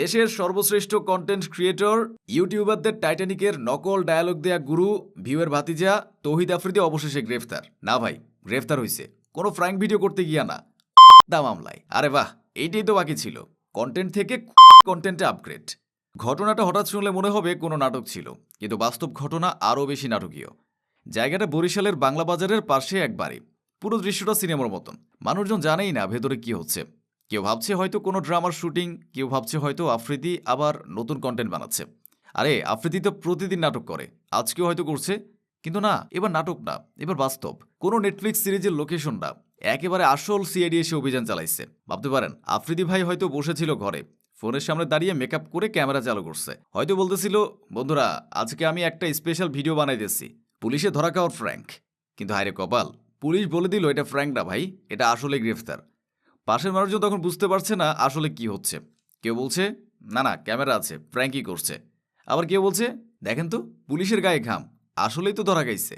দেশের সর্বশ্রেষ্ঠ content creator ইউটিউবারদের টাইটানিকের নকল ডায়ালগ দেয়া গুরু ভিউয়ের ভাতিজা, তৌহিদ আফ্রিদি অবশেষে গ্রেফতার। না ভাই, গ্রেফতার হইছে। কোনো ফ্র্যাঙ্ক ভিডিও করতে গিয়া না। দা মামলায়। আরে বাহ, এইটাই তো বাকি ছিল। কন্টেন্ট থেকে কন্টেন্টে আপগ্রেড ঘটনাটা হঠাৎ শুনলে মনে হবে কোনো নাটক ছিল, কিন্তু বাস্তব ঘটনা আরও বেশি নাটকীয়। জায়গাটা বরিশালের বাংলা বাজারের পাশে এক বাড়ি পুরো দৃশ্যটা সিনেমার মতন। মানুষজন জানেই না ভেতরে কি হচ্ছে। কেউ ভাবছে হয়তো কোনো ড্রামার শুটিং, কেউ ভাবছে হয়তো আফ্রিদি আবার নতুন কন্টেন্ট বানাচ্ছে। আরে, আফ্রিদি তো প্রতিদিন নাটক করে, আজকেও হয়তো করছে। কিন্তু না, এবার নাটক না, এবার বাস্তব। কোনো নেটফ্লিক্স সিরিজের লোকেশন না, একেবারে আসল সিআইডি এসে অভিযান চালাইছে। ভাবতে পারেন, আফ্রিদি ভাই হয়তো বসেছিল ঘরে, ফোনের সামনে দাঁড়িয়ে মেকআপ করে ক্যামেরা চালু করছে। হয়তো বলতেছিল, বন্ধুরা, আজকে আমি একটা স্পেশাল ভিডিও বানাই দিচ্ছি পুলিশে ধরা খাওয়ার ফ্র্যাঙ্ক কিন্তু হায়রে কপাল, পুলিশ বলে দিল, এটা ফ্র্যাঙ্ক না ভাই, এটা আসলে গ্রেফতার। পাশের মানুষজন তখন বুঝতে পারছে না আসলে কি হচ্ছে। কেউ বলছে, না না, ক্যামেরা আছে ফ্র্যাঙ্কই করছে। আবার কেউ বলছে, দেখেন তো, পুলিশের গায়ে ঘাম, আসলেই তো ধরা গাইছে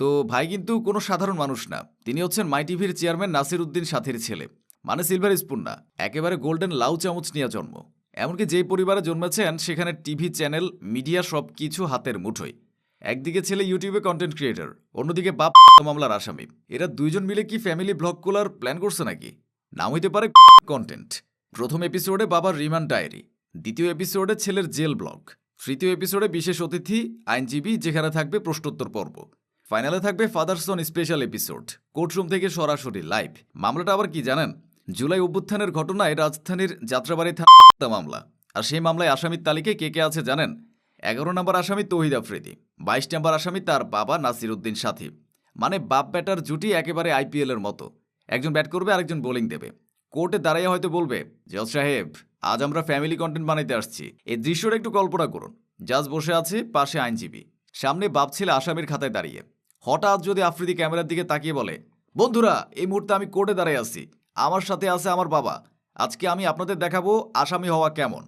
তো ভাই কিন্তু কোনো সাধারণ মানুষ না। তিনি হচ্ছেন মাই টিভির চেয়ারম্যান নাসির উদ্দিন সাথীর ছেলে। মানে সিলভার স্পুন না, একেবারে গোল্ডেন লাউ চামচ নিয়ে জন্ম। এমনকি যেই পরিবারে জন্মেছেন, সেখানে টিভি চ্যানেল, মিডিয়া সব কিছু হাতের মুঠোয়। একদিকে ছেলে ইউটিউবে কন্টেন্ট ক্রিয়েটর অন্যদিকে বাপ মামলার আসামি। এরা দুইজন মিলে কি ফ্যামিলি ব্লগ খোলার প্ল্যান করছে নাকি? নাম হইতে পারে কন্টেন্ট প্রথম এপিসোডে বাবার রিমান্ড ডায়েরি দ্বিতীয় এপিসোডে ছেলের জেল ব্লগ তৃতীয় এপিসোডে বিশেষ অতিথি, আইনজীবী যেখানে থাকবে প্রশ্নোত্তর পর্ব। ফাইনালে থাকবে ফাদারসন স্পেশাল এপিসোড কোর্টরুম থেকে সরাসরি লাইভ মামলাটা আবার কি জানেন? জুলাই অভ্যুত্থানের ঘটনায় রাজধানীর যাত্রাবাড়ি থানা মামলা। আর সেই মামলায় আসামির তালিকায় কে কে আছে জানেন? এগারো নম্বর আসামি তৌহিদ আফ্রিদি, বাইশ নম্বর আসামি তার বাবা নাসির উদ্দিন সাথী। মানে বাপ ব্যাটার জুটি একেবারে আইপিএলের মতো। একজন ব্যাট করবে, আরেকজন বোলিং দেবে। কোর্টে দাঁড়াইয়া হয়তো বলবে, জজ সাহেব, আজ আমরা ফ্যামিলি কন্টেন্ট বানাইতে আসছি। এই দৃশ্যটা একটু কল্পনা করুন। জাজ বসে আছে, পাশে আইনজীবী। সামনে বাপ ছেলে আসামির খাতায় দাঁড়িয়ে। হঠাৎ যদি আফ্রিদি ক্যামেরার দিকে তাকিয়ে বলে, বন্ধুরা, এই মুহূর্তে আমি কোর্টে দাঁড়াই আছি। আমার সাথে আছে আমার বাবা। আজকে আমি আপনাদের দেখাবো আসামি হওয়া কেমন?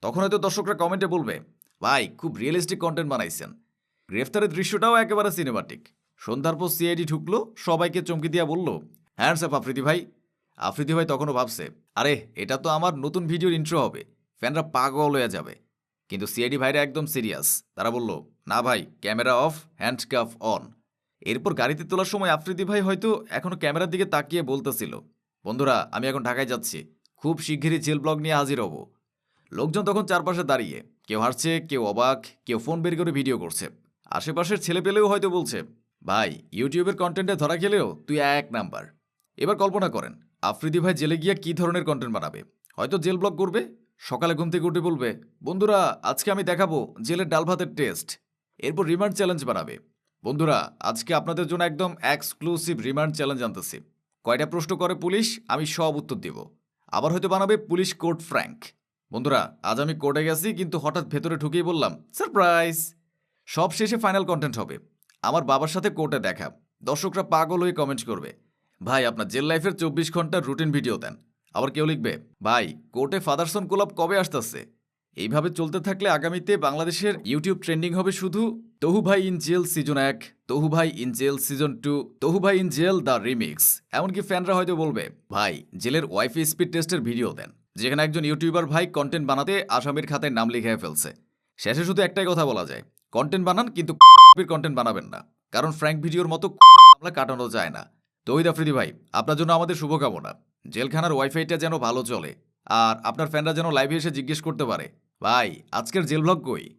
তখন হয়তো দর্শকরা কমেন্টে বলবে, ভাই, খুব রিয়েলিস্টিক কন্টেন্ট বানাইছেন। গ্রেফতারের দৃশ্যটাও একেবারে সিনেমাটিক। সন্ধ্যার পর সিআইডি ঢুকলো, সবাইকে চমকে দিয়া বলল হ্যান্ডস আপ আফ্রিদি ভাই। আফ্রিদি ভাই তখনও ভাবছে, আরে, এটা তো আমার নতুন ভিডিওর ইন্ট্রো হবে। ফ্যানরা পাগল হয়ে যাবে। কিন্তু সিআইডি ভাইরা একদম সিরিয়াস তারা বলল, না ভাই, ক্যামেরা অফ হ্যান্ডকাফ অন এরপর গাড়িতে তোলার সময় আফ্রিদি ভাই হয়তো এখনও ক্যামেরার দিকে তাকিয়ে বলতেছিল, বন্ধুরা, আমি এখন ঢাকায় যাচ্ছি। খুব শিগগিরই জেল ব্লগ নিয়ে হাজির হব। লোকজন তখন চারপাশে দাঁড়িয়ে, কেউ হাসছে, কেউ অবাক, কেউ ফোন বের করে ভিডিও করছে। আশেপাশের ছেলে পেলেও হয়তো বলছে, ভাই ইউটিউবের কন্টেন্টে ধরা খেলেও তুই এক নাম্বার। এবার কল্পনা করেন, আফ্রিদি ভাই জেলে গিয়ে কী ধরনের কন্টেন্ট বানাবে? হয়তো জেল ব্লগ করবে, সকালে ঘুম থেকে উঠে বলবে, বন্ধুরা, আজকে আমি দেখাবো জেলের ডাল ভাতের টেস্ট এরপর রিমান্ড চ্যালেঞ্জ বানাবে, বন্ধুরা, আজকে আপনাদের জন্য একদম এক্সক্লুসিভ রিমান্ড চ্যালেঞ্জ আনতেছি। কয়টা প্রশ্ন করে পুলিশ, আমি সব উত্তর দেব। আবার হয়তো বানাবে পুলিশ কোর্ট ফ্র্যাঙ্ক বন্ধুরা, আজ আমি কোর্টে গেছি, কিন্তু হঠাৎ ভেতরে ঢুকেই বললাম সারপ্রাইজ সব শেষে ফাইনাল কন্টেন্ট হবে। আমার বাবার সাথে কোর্টে দেখা। দর্শকরা পাগল হয়ে কমেন্ট করবে ভাই, আপনার জেল লাইফের চব্বিশ ঘণ্টার রুটিন ভিডিও দেন। আবার কেউ লিখবে, ভাই, কোর্টে ফাদারসন কোলাপ কবে আসতেছে? এইভাবে চলতে থাকলে আগামীতে বাংলাদেশের ইউটিউব ট্রেন্ডিং হবে শুধু তহু ভাই ইন জেল সিজন এক, তহু ভাই in jail season two, Tahu ভাই ইন জেল দ্য রিমিক্স। এমনকি ফ্যানরা হয়তো বলবে, ভাই, জেলের ওয়াইফাই স্পিড টেস্টের ভিডিও দেন, যেখানে একজন ইউটিউবার ভাই কন্টেন্ট বানাতে আসামির খাতায় নাম লিখে ফেলছে। শেষে শুধু একটাই কথা বলা যায় কন্টেন্ট বানান, কিন্তু কন্টেন্ট বানাবেন না। কারণ ফ্র্যাঙ্ক ভিডিওর মতো মামলা কাটানো যায় না। তহিদ আফ্রিদি ভাই, আপনার জন্য আমাদের শুভকামনা। জেলখানার ওয়াইফাইটা যেন ভালো চলে, আর আপনার ফ্যানরা যেন লাইভে এসে জিজ্ঞেস করতে পারে। ভাই, আজকের জেল ব্লগ কই?